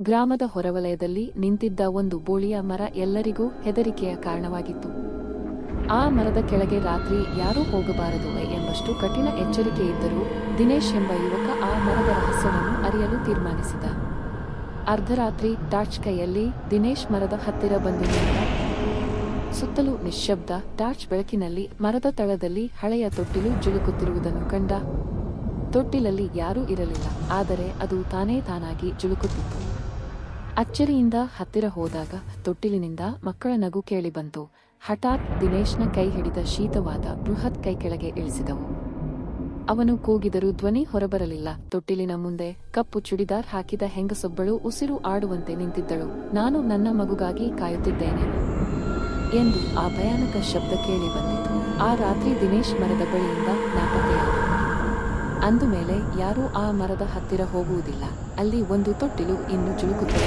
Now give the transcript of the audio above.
ಗ್ರಾಮದ ಹೊರವಲಯದಲ್ಲಿ ನಿಂತಿದ್ದ ಒಂದು ಬೋಳಿಯ ಮರ ಎಲ್ಲರಿಗೂ ಹೆದರಿಕೆಯ ಕಾರಣವಾಗಿತ್ತು. ಆ ಮರದ ಕೆಳಗೆ ರಾತ್ರಿ ಯಾರೂ ಹೋಗಬಾರದು ಎಂಬಷ್ಟು ಕಠಿಣ ಎಚ್ಚರಿಕೆ ಇದ್ದರೂ ದಿನೇಶ್ ಎಂಬ ಯುವಕ ಆ ಮರದ ರಹಸ್ಯವನ್ನು ಅರಿಯಲು ತೀರ್ಮಾನಿಸಿದ. ಅರ್ಧರಾತ್ರಿ ಟಾರ್ಚ್ ಕೈಯಲ್ಲಿ ದಿನೇಶ್ ಮರದ ಹತ್ತಿರ ಬಂದಿದ್ದ ಸುತ್ತಲೂ ನಿಶ್ಶಬ್ದ ಟಾರ್ಚ್ ಬೆಳಕಿನಲ್ಲಿ ಮರದ ತಳದಲ್ಲಿ ಹಳೆಯ ತೊಟ್ಟಿಲು ಜುಳುಕುತ್ತಿರುವುದನ್ನು ಕಂಡ ತೊಟ್ಟಿಲಲ್ಲಿ ಯಾರೂ ಇರಲಿಲ್ಲ, ಆದರೆ ಅದು ತಾನೇ ತಾನಾಗಿ ಜುಳುಕುತ್ತಿತ್ತು. ಅಚ್ಚರಿಯಿಂದ ಹತ್ತಿರ ಹೋದಾಗ ತೊಟ್ಟಿಲಿನಿಂದ ಮಕ್ಕಳ ನಗು ಕೇಳಿಬಂತು ಹಠಾತ್ ದಿನೇಶ್ನ ಕೈ ಹಿಡಿದ ಶೀತವಾದ ಬೃಹತ್ ಕೈ ಕೆಳಗೆ ಇಳಿಸಿದವು. ಅವನು ಕೂಗಿದರೂ ಧ್ವನಿ ಹೊರಬರಲಿಲ್ಲ. ತೊಟ್ಟಿಲಿನ ಮುಂದೆ ಕಪ್ಪು ಚುಡಿದಾರ್ ಹಾಕಿದ ಹೆಂಗಸೊಬ್ಬಳು ಉಸಿರು ಆಡುವಂತೆ ನಿಂತಿದ್ದಳು. ನಾನು ನನ್ನ ಮಗುಗಾಗಿ ಕಾಯುತ್ತಿದ್ದೇನೆ ಎಂದು ಆ ಭಯಾನಕ ಶಬ್ದ ಕೇಳಿ ಬಂದಿತು. ಆ ರಾತ್ರಿ ದಿನೇಶ್ ಮರದ ಬಳಿಯಿಂದ ನಾಪತ್ತೆಯಾದ. ಅಂದು ಮೇಲೆ ಯಾರೂ ಆ ಮರದ ಹತ್ತಿರ ಹೋಗುವುದಿಲ್ಲ. ಅಲ್ಲಿ ಒಂದು ತೊಟ್ಟಿಲು ಇನ್ನು ಜುಳುಕುತ್ತದೆ